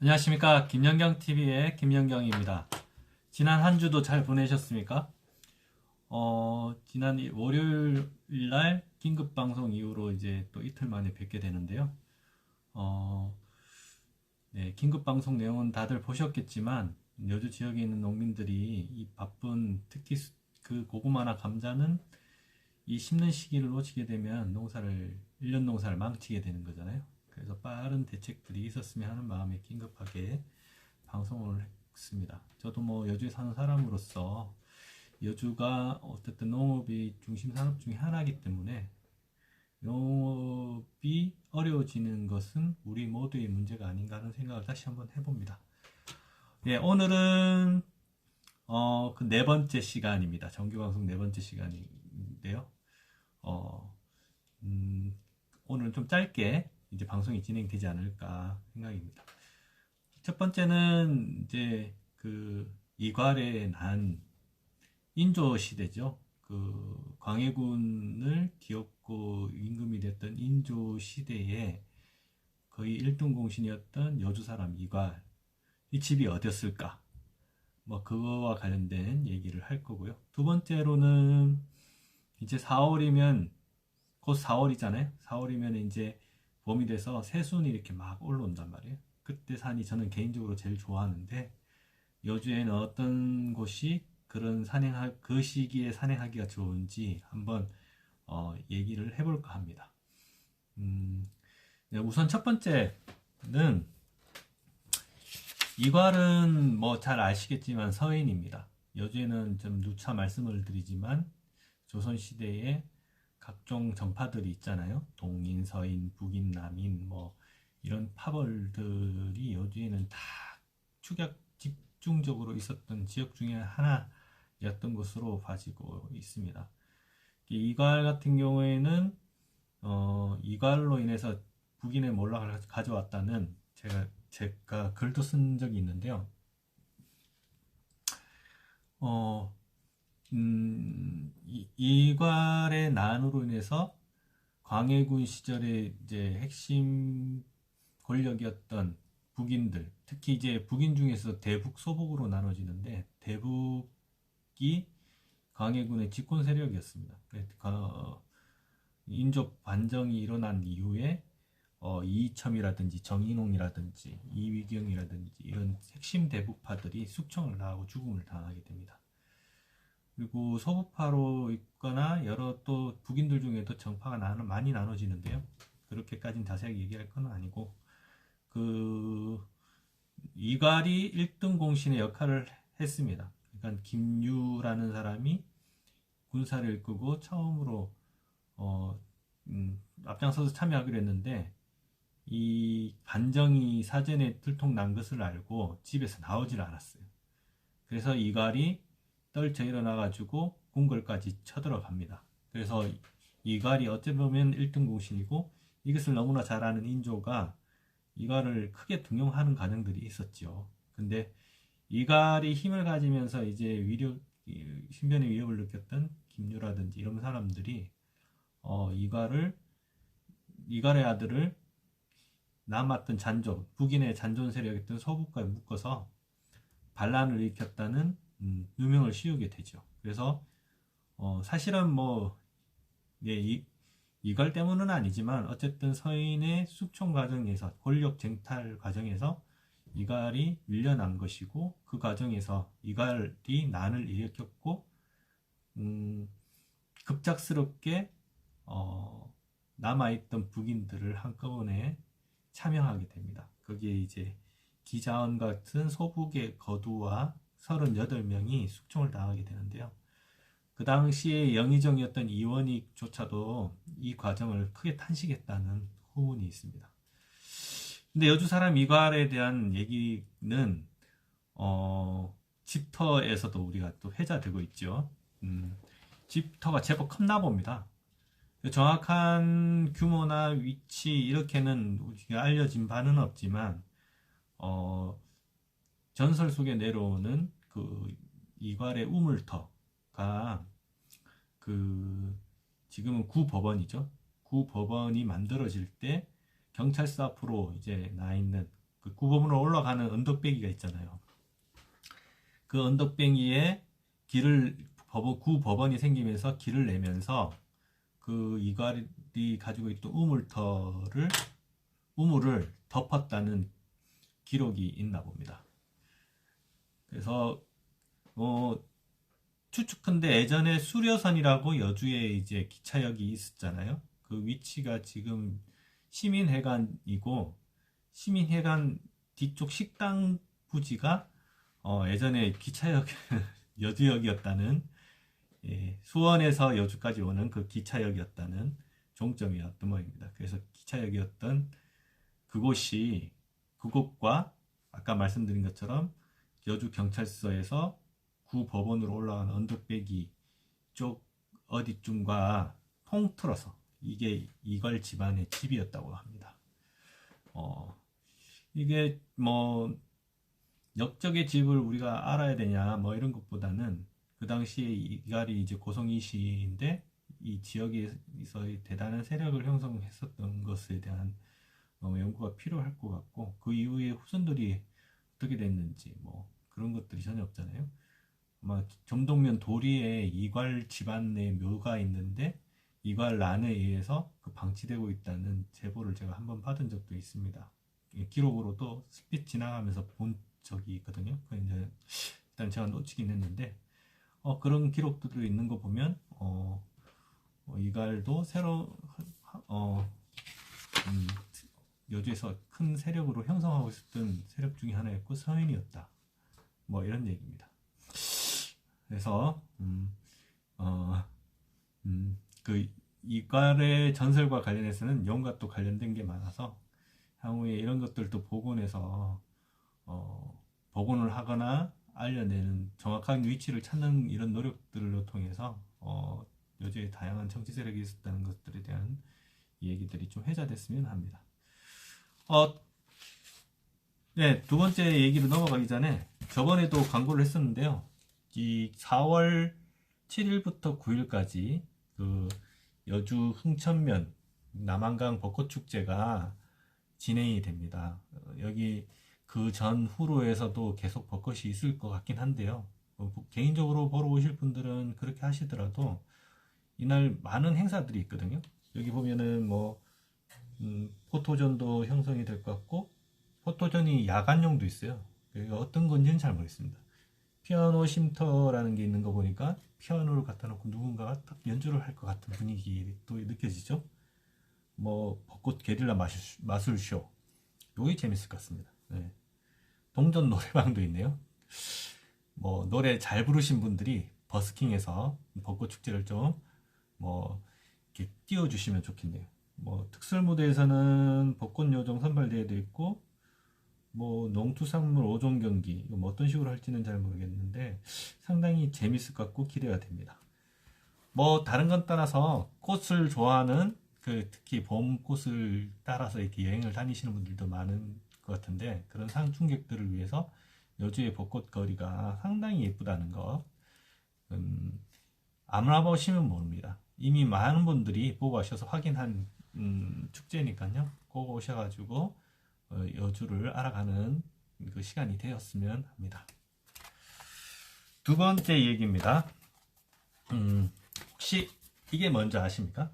안녕하십니까 김연경 TV의 김연경입니다. 지난 한 주도 잘 보내셨습니까? 어, 지난 이- 월요일 날 긴급 방송 이후로 이제 또 이틀 만에 뵙게 되는데요. 어, 네, 긴급 방송 내용은 다들 보셨겠지만 여주 지역에 있는 농민들이 이 바쁜 특히 수- 그 고구마나 감자는 이 심는 시기를 놓치게 되면 농사를 1년 농사를 망치게 되는 거잖아요. 그래서 빠른 대책들이 있었으면 하는 마음에 긴급하게 방송을 했습니다. 저도 뭐 여주에 사는 사람으로서 여주가 어쨌든 농업이 중심 산업 중에 하나이기 때문에 농업이 어려워지는 것은 우리 모두의 문제가 아닌가 하는 생각을 다시 한번 해봅니다. 예, 오늘은 어, 그 네 번째 시간입니다. 정규 방송 네 번째 시간인데요. 어, 음, 오늘은 좀 짧게 이제 방송이 진행되지 않을까 생각입니다. 첫 번째는 이제 그 이괄에 난 인조 시대죠. 그 광해군을 뒤엎고 임금이 됐던 인조 시대에 거의 1등 공신이었던 여주 사람 이괄 이 집이 어디였을까? 뭐 그거와 관련된 얘기를 할 거고요. 두 번째로는 이제 4월이면 곧 4월이잖아요. 4월이면 이제 봄이 돼서 새순이 이렇게 막 올라온단 말이에요. 그때 산이 저는 개인적으로 제일 좋아하는데 여주에는 어떤 곳이 그런 산행하 그 시기에 산행하기가 좋은지 한번 어, 얘기를 해볼까 합니다. 음, 네, 우선 첫 번째는 이괄은 뭐 잘 아시겠지만 서인입니다. 여주에는 좀 누차 말씀을 드리지만 조선 시대에 각종 정파들이 있잖아요. 동인, 서인, 북인, 남인 뭐 이런 파벌들이 여주에는 다 축약 집중적으로 있었던 지역 중에 하나였던 것으로 봐지고 있습니다. 이괄 같은 경우에는 어, 이괄로 인해서 북인의 몰락을 가져왔다는 제가 제가 글도 쓴 적이 있는데요. 어, 음, 이, 이괄의 난으로 인해서 광해군 시절에 이제 핵심 권력이었던 북인들, 특히 이제 북인 중에서 대북, 소북으로 나눠지는데 대북이 광해군의 집권 세력이었습니다. 그러니까 인접 반정이 일어난 이후에 어, 이이첨이라든지 정인홍이라든지 이위경이라든지 이런 핵심 대북파들이 숙청을 당하고 죽음을 당하게 됩니다. 그리고 서북파로 있거나 여러 또 북인들 중에도 정파가 나눠, 많이 나눠지는데요. 그렇게까지는 자세하게 얘기할 건 아니고 그 이괄이 1등 공신의 역할을 했습니다. 그러니까 김유라는 사람이 군사를 이끌고 처음으로 어, 음, 앞장서서 참여하기로 했는데 이 반정이 사전에 들통난 것을 알고 집에서 나오질 않았어요. 그래서 이괄이 떨쳐 일어나가지고 궁궐까지 쳐들어갑니다. 그래서 이괄이 어찌 보면 1등 공신이고 이것을 너무나 잘 아는 인조가 이괄을 크게 등용하는 과정들이 있었죠. 근데 이괄이 힘을 가지면서 이제 위력, 신변의 위협을 느꼈던 김유라든지 이런 사람들이 어, 이괄을 이괄의 아들을 남았던 잔존, 북인의 잔존 세력이었던 서북과에 묶어서 반란을 일으켰다는 음, 누명을 씌우게 되죠. 그래서 어, 사실은 뭐 예, 이, 이걸 때문은 아니지만 어쨌든 서인의 숙청 과정에서 권력 쟁탈 과정에서 이갈이 밀려난 것이고 그 과정에서 이갈이 난을 일으켰고 음, 급작스럽게 어, 남아있던 북인들을 한꺼번에 참여하게 됩니다. 거기에 이제 기자원 같은 소북의 거두와 38명이 숙청을 당하게 되는데요. 그 당시에 영의정이었던 이원익조차도 이 과정을 크게 탄식했다는 후문이 있습니다. 근데 여주 사람 이괄에 대한 얘기는 어, 집터에서도 우리가 또 회자되고 있죠. 음, 집터가 제법 컸나 봅니다. 정확한 규모나 위치 이렇게는 우리가 알려진 바는 없지만 어, 전설 속에 내려오는 그 이괄의 우물터가 그 지금은 구법원이죠. 구법원이 만들어질 때 경찰서 앞으로 이제 나 있는 그 구법으로 올라가는 언덕배기가 있잖아요. 그 언덕배기에 길을 법원, 구 법원이 생기면서 길을 내면서 그 이괄이 가지고 있던 우물터를 우물을 덮었다는 기록이 있나 봅니다. 그래서 뭐 추측컨대 예전에 수려선이라고 여주에 이제 기차역이 있었잖아요. 그 위치가 지금 시민회관이고 시민회관 뒤쪽 식당 부지가 어, 예전에 기차역 여주역이었다는 예, 수원에서 여주까지 오는 그 기차역이었다는 종점이었던 모양입니다. 그래서 기차역이었던 그곳이 그곳과 아까 말씀드린 것처럼 여주 경찰서에서 구 법원으로 올라가는 언덕배기 쪽 어디쯤과 통틀어서 이게 이걸 집안의 집이었다고 합니다. 어, 이게 뭐 역적의 집을 우리가 알아야 되냐 뭐 이런 것보다는 그 당시에 이갈이 이제 고성이 시인데 이 지역에서 대단한 세력을 형성했었던 것에 대한 어, 연구가 필요할 것 같고 그 이후에 후손들이 어떻게 됐는지 뭐 그런 것들이 전혀 없잖아요. 아마 점동면 도리에 이괄 집안의 묘가 있는데 이괄 란에 의해서 그 방치되고 있다는 제보를 제가 한번 받은 적도 있습니다. 기록으로도 스핏 지나가면서 본 적이 있거든요. 그 일단 제가 놓치긴 했는데 어, 그런 기록들도 있는 거 보면 어, 어, 이갈도 새로 어, 음, 여주에서 큰 세력으로 형성하고 있었던 세력 중에 하나였고 서인이었다. 뭐 이런 얘기입니다. 그래서 음, 어, 음, 그 이갈의 전설과 관련해서는 영과 또 관련된 게 많아서 향후에 이런 것들도 복원해서 어, 복원을 하거나 알려내는 정확한 위치를 찾는 이런 노력들을 통해서 어, 요즘에 다양한 정치 세력이 있었다는 것들에 대한 얘기들이 좀 회자됐으면 합니다. 어, 네, 두 번째 얘기로 넘어가기 전에 저번에도 광고를 했었는데요. 이 4월 7일부터 9일까지 그 여주 흥천면 남한강 벚꽃축제가 진행이 됩니다. 어, 여기 그 전후로에서도 계속 벚꽃이 있을 것 같긴 한데요. 뭐 개인적으로 보러 오실 분들은 그렇게 하시더라도 이날 많은 행사들이 있거든요. 여기 보면은 뭐 음, 포토존도 형성이 될 것 같고 포토존이 야간용도 있어요. 그러니까 어떤 건지는 잘 모르겠습니다. 피아노 쉼터라는 게 있는 거 보니까 피아노를 갖다 놓고 누군가가 딱 연주를 할 것 같은 분위기 또 느껴지죠. 뭐 벚꽃 게릴라 마술, 마술 쇼 요게 재밌을 것 같습니다. 네. 동전 노래방도 있네요. 뭐 노래 잘 부르신 분들이 버스킹해서 벚꽃 축제를 좀 뭐 이렇게 띄워주시면 좋겠네요. 뭐 특설 무대에서는 벚꽃 요정 선발 대회도 있고 뭐 농투산물 5종 경기 뭐 어떤 식으로 할지는 잘 모르겠는데 상당히 재밌을 것 같고 기대가 됩니다. 뭐 다른 건 떠나서 꽃을 좋아하는 그 특히 봄 꽃을 따라서 이렇게 여행을 다니시는 분들도 많은 것 같은데 그런 상충객들을 위해서 여주의 벚꽃 거리가 상당히 예쁘다는 거 음, 아무나 보시면 모릅니다. 이미 많은 분들이 보고 하셔서 확인한 음, 축제니까요. 꼭 오셔가지고 어, 여주를 알아가는 그 시간이 되었으면 합니다. 두 번째 얘기입니다. 음, 혹시 이게 뭔지 아십니까?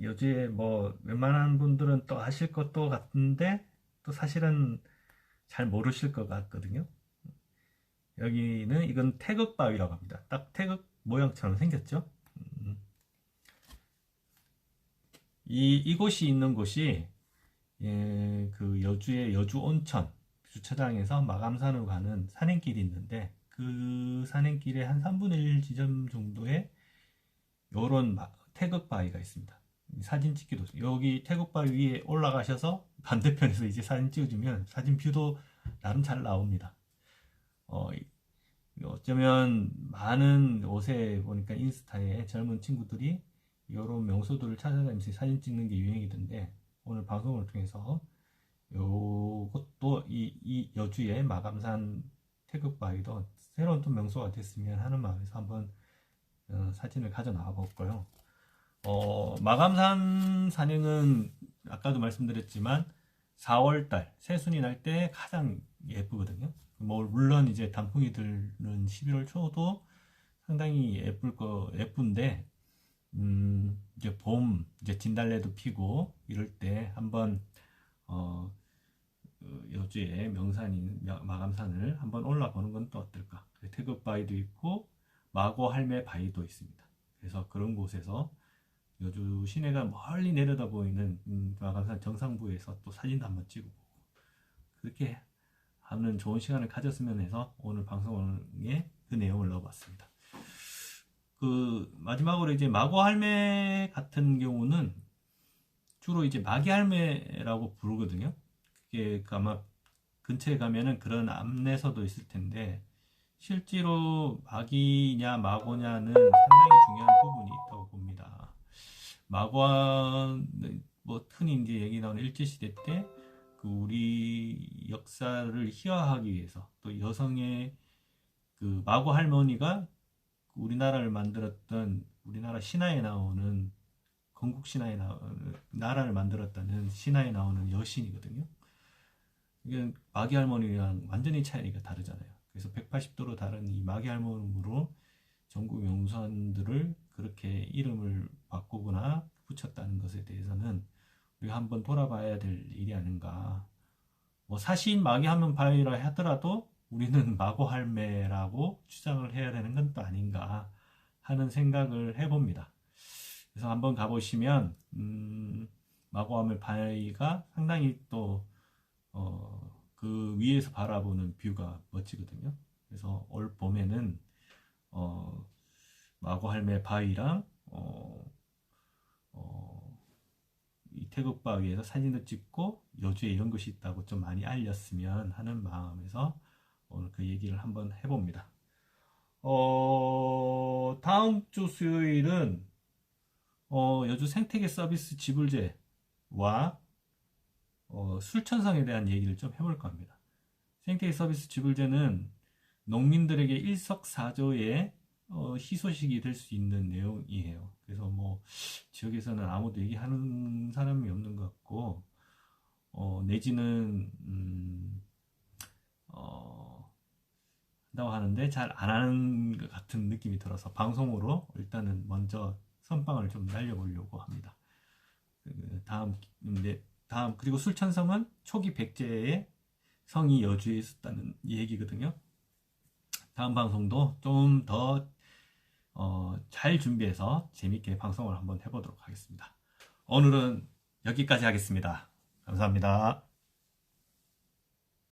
여주에 뭐 웬만한 분들은 또 아실 것도 같은데 또 사실은 잘 모르실 것 같거든요. 여기는 이건 태극바위라고 합니다. 딱 태극 모양처럼 생겼죠. 음. 이 이곳이 있는 곳이 예, 그 여주의 여주 온천 주차장에서 마감산으로 가는 산행길이 있는데 그 산행길의 한 3분의 1 지점 정도에 요런 태극바위가 있습니다. 사진 찍기도 여기 태국바위 위에 올라가셔서 반대편에서 이제 사진 찍어주면 사진 뷰도 나름 잘 나옵니다. 어, 어쩌면 많은 옷에 보니까 인스타에 젊은 친구들이 이런 명소들을 찾아다니면서 사진 찍는 게 유행이던데 오늘 방송을 통해서 요것도 이, 이 여주의 마감산 태극바위도 새로운 또 명소가 됐으면 하는 마음에서 한번 어, 사진을 가져 나와 볼까요? 어, 마감산 산행은 아까도 말씀드렸지만 4월달 새순이 날 때 가장 예쁘거든요. 뭐 물론 이제 단풍이 들은 11월 초도 상당히 예쁠 거 예쁜데 음 이제 봄 이제 진달래도 피고 이럴 때 한번 어그 여주에 명산인 명- 마감산을 한번 올라보는 건 또 어떨까? 태극 바위도 있고 마고 할매 바위도 있습니다. 그래서 그런 곳에서 여주 시내가 멀리 내려다 보이는 음, 마감산 정상부에서 또 사진도 한번 찍어보고 그렇게 하는 좋은 시간을 가졌으면 해서 오늘 방송에 그 내용을 넣어봤습니다. 그 마지막으로 이제 마고 할매 같은 경우는 주로 이제 마기 할매라고 부르거든요. 그게 그 아마 근처에 가면은 그런 안내서도 있을 텐데 실제로 마기냐 마고냐는 상당히 중요한 부분이 있다고 봅니다. 마고는 뭐 흔히 이제 얘기 나오는 일제 시대 때 그 우리 역사를 희화하기 위해서 또 여성의 그 마고 할머니가 우리나라를 만들었던 우리나라 신화에 나오는 건국 신화에 나오는 나라를 만들었다는 신화에 나오는 여신이거든요. 이게 마기 할머니랑 완전히 차이가 다르잖아요. 그래서 180도로 다른 이 마기 할머니로 전국 명산들을 그렇게 이름을 바꾸거나 붙였다는 것에 대해서는 우리가 한번 돌아봐야 될 일이 아닌가. 뭐 사신 마기 하면 바위라 하더라도 우리는 마고 할매라고 주장을 해야 되는 건 또 아닌가 하는 생각을 해봅니다. 그래서 한번 가보시면 음, 마고 할매 바위가 상당히 또 어, 그 위에서 바라보는 뷰가 멋지거든요. 그래서 올 봄에는 어, 마고 할매 바위랑 어, 어, 이 태국 바위에서 사진도 찍고 여주에 이런 것이 있다고 좀 많이 알렸으면 하는 마음에서 그 얘기를 한번 해봅니다. 어, 다음 주 수요일은 어, 여주 생태계 서비스 지불제와 어, 술천상에 대한 얘기를 좀 해볼까 합니다. 생태계 서비스 지불제는 농민들에게 일석사조의 어, 희소식이 될 수 있는 내용이에요. 그래서 뭐 지역에서는 아무도 얘기하는 사람이 없는 것 같고 어, 내지는 음, 어, 한다고 하는데 잘 안 하는 것 같은 느낌이 들어서 방송으로 일단은 먼저 선빵을 좀 날려보려고 합니다. 그 다음 네, 다음 그리고 술천성은 초기 백제의 성이 여주에 있었다는 얘기거든요. 다음 방송도 좀더 어, 잘 준비해서 재밌게 방송을 한번 해보도록 하겠습니다. 오늘은 여기까지 하겠습니다. 감사합니다.